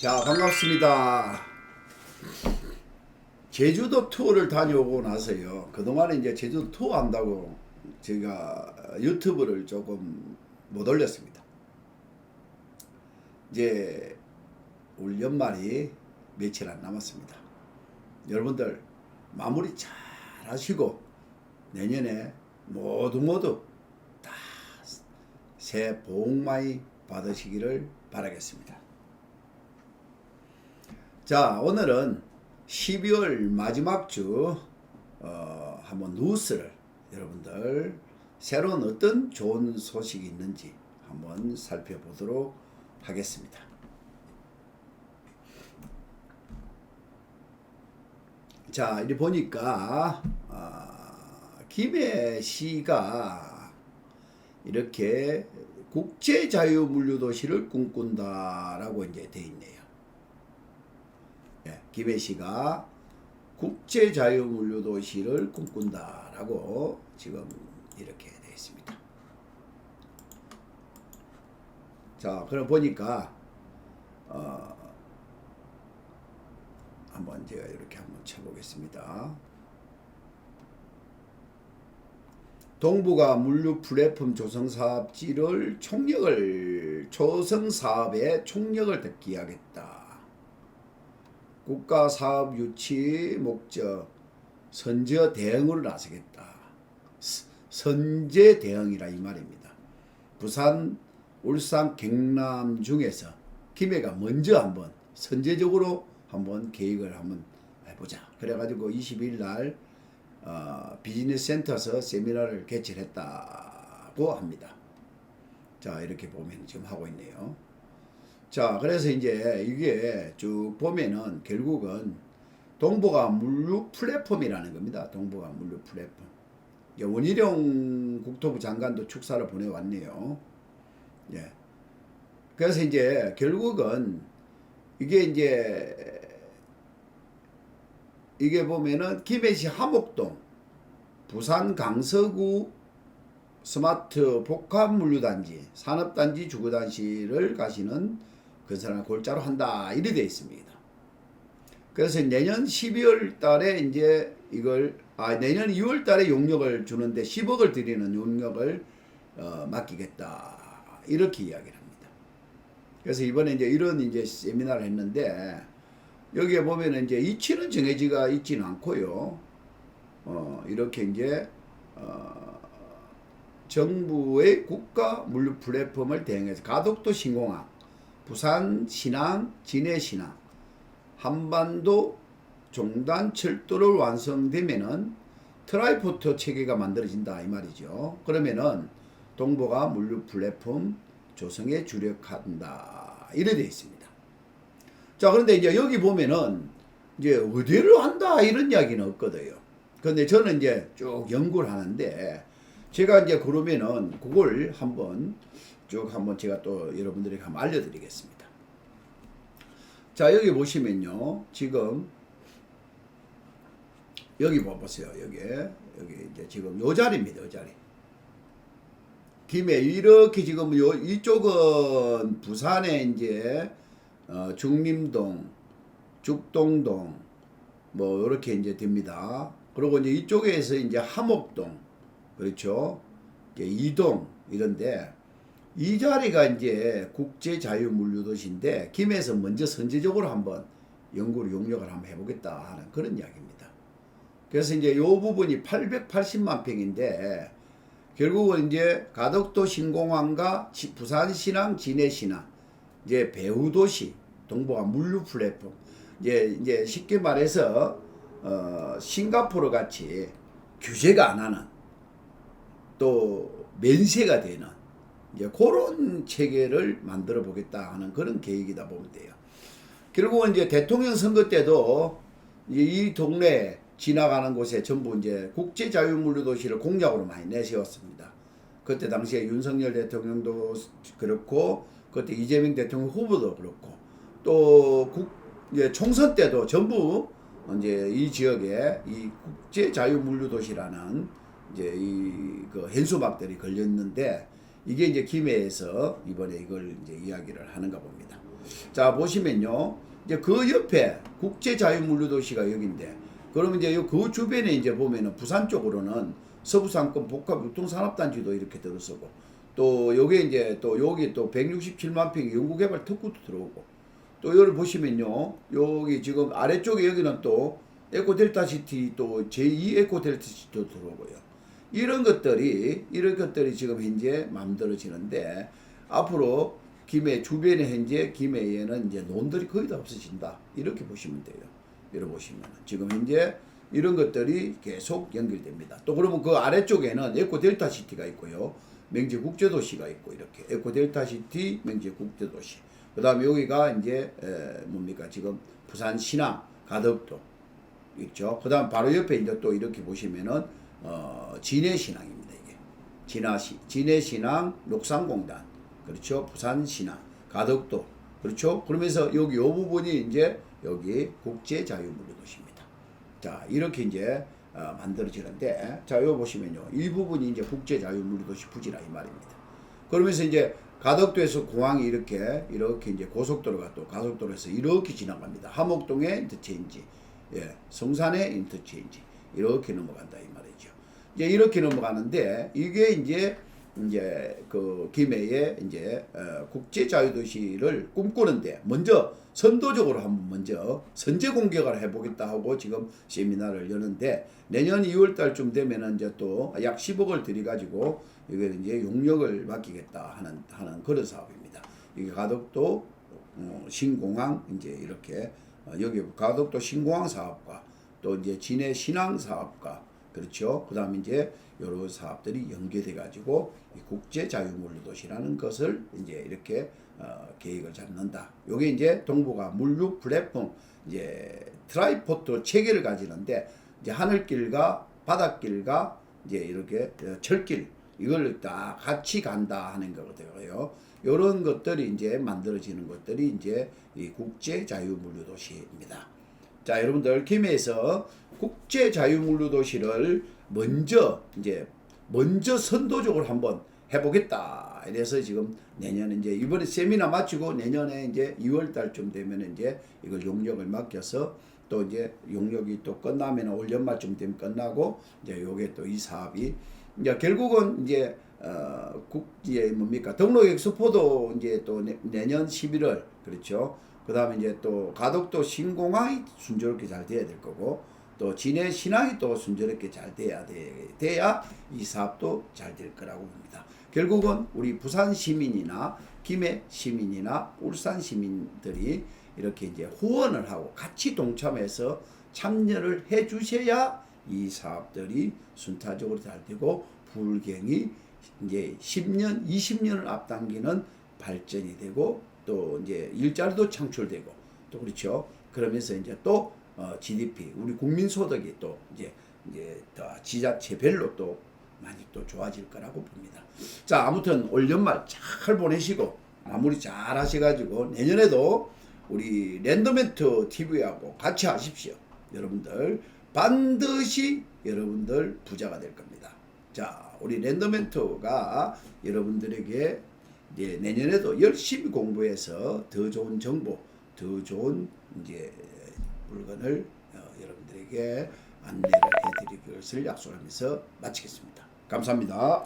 자 반갑습니다. 제주도 투어를 다녀오고 나서요. 그동안에 이제 제주도 투어 한다고 제가 유튜브를 조금 못 올렸습니다. 이제 올 연말이 며칠 안 남았습니다. 여러분들 마무리 잘 하시고 내년에 모두 모두 다 새해 복 많이 받으시기를 바라겠습니다. 자, 오늘은 12월 마지막 주 어, 한번 뉴스를 여러분들 새로운 어떤 좋은 소식이 있는지 한번 살펴보도록 하겠습니다. 자, 이리 보니까 아, 김해 시가 이렇게 국제 자유 물류 도시를 꿈꾼다라고 이제 돼 있네요. 예, 김해 시가 국제 자유 물류 도시를 꿈꾼다라고 지금 이렇게 돼 있습니다. 자, 그럼 보니까 어, 한번 제가 이렇게 한번 쳐보겠습니다. 동부가 물류 플랫폼 조성 사업지를 총력을 조성 사업에 총력을 기하겠다. 국가 사업 유치 목적 선제 대응으로 나서겠다. 스- 선제 대응이라 이 말입니다. 부산, 울산, 경남 중에서 김해가 먼저 한번 선제적으로 한번 계획을 한번 해보자. 그래가지고 20일 날 어, 비즈니스 센터에서 세미나를 개최했다고 합니다. 자 이렇게 보면 지금 하고 있네요. 자 그래서 이제 이게 쭉 보면은 결국은 동북아 물류 플랫폼이라는 겁니다. 동북아 물류 플랫폼. 예, 원희룡 국토부 장관도 축사를 보내왔네요. 예. 그래서 이제 결국은 이게 이제 이게 보면은 김해시 하목동, 부산 강서구 스마트 복합 물류단지, 산업단지 주거단지를 가시는 건설을 골자로 한다 이래 돼 있습니다. 그래서 내년 12월 달에 이제 이걸 아 내년 2월 달에 용역을 주는데 10억을 드리는 용역을 어, 맡기겠다 이렇게 이야기를 합니다. 그래서 이번에 이제 이런 이제 세미나를 했는데 여기에 보면은 이제 이치는 정해지가 있지는 않고요. 어, 이렇게 이제 어, 정부의 국가 물류 플랫폼을 대행해서 가덕도 신공항, 부산 신항, 진해 신항, 한반도 종단 철도를 완성되면은 트라이포트 체계가 만들어진다 이 말이죠. 그러면은 동북아 물류 플랫폼 조성에 주력한다 이래 돼 있습니다. 자, 그런데 이제 여기 보면은 이제 어디를 한다 이런 이야기는 없거든요. 근데 저는 이제 쭉 연구를 하는데 제가 이제 그러면은 그걸 한번 쭉 한번 제가 또 여러분들에게 한번 알려드리겠습니다. 자, 여기 보시면요. 지금 여기 봐보세요. 여기 여기 이제 지금 요 자리입니다. 요 자리. 김해 이렇게 지금 요 이쪽은 부산에 이제 어, 중림동, 죽동동 뭐 이렇게 이제 됩니다. 그리고 이제 이쪽에서 이제 함옥동 그렇죠. 이제 이동 이런데 이 자리가 이제 국제 자유 물류 도시인데 김해에서 먼저 선제적으로 한번 연구를 용역을 한번 해보겠다 하는 그런 이야기입니다. 그래서 이제 요 부분이 880만 평인데 결국은 이제 가덕도 신공항과 지- 부산 신항, 진해 신항 이제 배후 도시 동북아 물류 플랫폼 이제 이제 쉽게 말해서 어 싱가포르 같이 규제가 안 하는 또 면세가 되는 이제 그런 체계를 만들어 보겠다 하는 그런 계획이다 보면 돼요. 결국은 이제 대통령 선거 때도 이제 이 동네 지나가는 곳에 전부 이제 국제 자유물류 도시를 공약으로 많이 내세웠습니다. 그때 당시에 윤석열 대통령도 그렇고 그때 이재명 대통령 후보도 그렇고 또 국, 이제 총선 때도 전부 이제 이 지역에 이 국제 자유 물류 도시라는 이제 이 그 현수막들이 걸렸는데 이게 이제 김해에서 이번에 이걸 이제 이야기를 하는가 봅니다. 자 보시면요. 이제 그 옆에 국제 자유물류도시가 여기인데 그러면 이제 요그 주변에 이제 보면은 부산 쪽으로는 서부상권 복합 유통산업단지도 이렇게 들어서고 또 여기 이제 또 여기 또 167만 평 연구개발 특구도 들어오고 또 여기 보시면요 여기 지금 아래쪽에 여기는 또 에코델타시티 또 제2 에코델타시티도 들어오고요 이런 것들이 이런 것들이 지금 현재 만들어지는데 앞으로 김해 주변에 현재 김해에는 이제 논들이 거의 다 없어진다 이렇게 보시면 돼요. 이렇게 보시면 지금 현재 이런 것들이 계속 연결됩니다. 또 그러면 그 아래쪽에는 에코 델타 시티가 있고요. 맹지 국제 도시가 있고 이렇게 에코 델타 시티 맹지 국제 도시. 그다음에 여기가 이제 에, 뭡니까 지금 부산 신항 가덕도 있죠. 그다음 바로 옆에 이제 또 이렇게 보시면은 어, 진해 신항입니다 이게 진화시 진해 신항 녹산공단 그렇죠. 부산 신항 가덕도 그렇죠. 그러면서 여기 요 부분이 이제 여기 국제 자유무료 도시입니다. 자 이렇게 이제 어, 만들어지는데 자 여기 보시면요 이 부분이 이제 국제 자유무료 도시 부지라 이 말입니다. 그러면서 이제 가덕도에서 공항이 이렇게 이렇게 이제 고속도로가 또 가속도로에서 이렇게 지나갑니다. 함옥동의 인터체인지, 예, 성산의 인터체인지 이렇게 넘어간다 이 말이죠. 이제 이렇게 넘어가는데 이게 이제 이제 그 김해의 이제 어, 국제 자유도시를 꿈꾸는데 먼저 선도적으로 한번 먼저 선제 공격을 해보겠다 하고 지금 세미나를 여는데 내년 2월 달쯤 되면은 이제 또 약 10억을 들여가지고 이게 이제 용역을 맡기겠다 하는 하는 그런 사업입니다. 이게 가덕도 어, 신공항 이제 이렇게 어, 여기 가덕도 신공항 사업과 또 이제 진해 신항 사업과 그렇죠. 그다음에 이제 여러 사업들이 연계돼 가지고 국제 자유물류 도시라는 것을 이제 이렇게 어, 계획을 잡는다. 요게 이제 동부가 물류 플랫폼 이제 트라이포트 체계를 가지는데 이제 하늘길과 바닷길과 이제 이렇게 어, 철길 이걸 다 같이 간다 하는 거거든요. 요런 것들이 이제 만들어지는 것들이 이제 이 국제 자유물류 도시입니다. 자, 여러분들 김해에서 국제 자유물류 도시를 먼저 이제 먼저 선도적으로 한번 해보겠다. 이래서 지금 내년에 이제 이번에 세미나 마치고 내년에 이제 2월 달쯤 되면 이제 이걸 용역을 맡겨서 또 이제 용역이 또 끝나면 올 연말쯤 되면 끝나고 이제 요게 또 이 사업이 이제 결국은 이제 어국 이제 뭡니까 등록 엑스포도 이제 또 내, 내년 11월 그렇죠. 그 다음에 이제 또 가덕도 신공항이 순조롭게 잘 돼야 될 거고 또 진해 신항이 또 순조롭게 잘 돼야 돼 돼야 이 사업도 잘 될 거라고 봅니다. 결국은 우리 부산 시민이나 김해 시민이나 울산 시민들이 이렇게 이제 후원을 하고 같이 동참해서 참여를 해 주셔야 이 사업들이 순차적으로 잘 되고 불경이 이제 10년, 20년을 앞당기는 발전이 되고 또 이제 일자리도 창출되고 또 그렇죠. 그러면서 이제 또 어, GDP 우리 국민 소득이 또 이제 이제 더 지자체별로 또 많이 또 좋아질 거라고 봅니다. 자 아무튼 올 연말 잘 보내시고 마무리 잘 하셔가지고 내년에도 우리 랜더멘트 TV하고 같이 하십시오. 여러분들 반드시 여러분들 부자가 될 겁니다. 자 우리 랜더멘트가 여러분들에게 이제 내년에도 열심히 공부해서 더 좋은 정보, 더 좋은 이제 물건을 어, 여러분들에게 안내를 해드릴 것을 약속하면서 마치겠습니다. 감사합니다.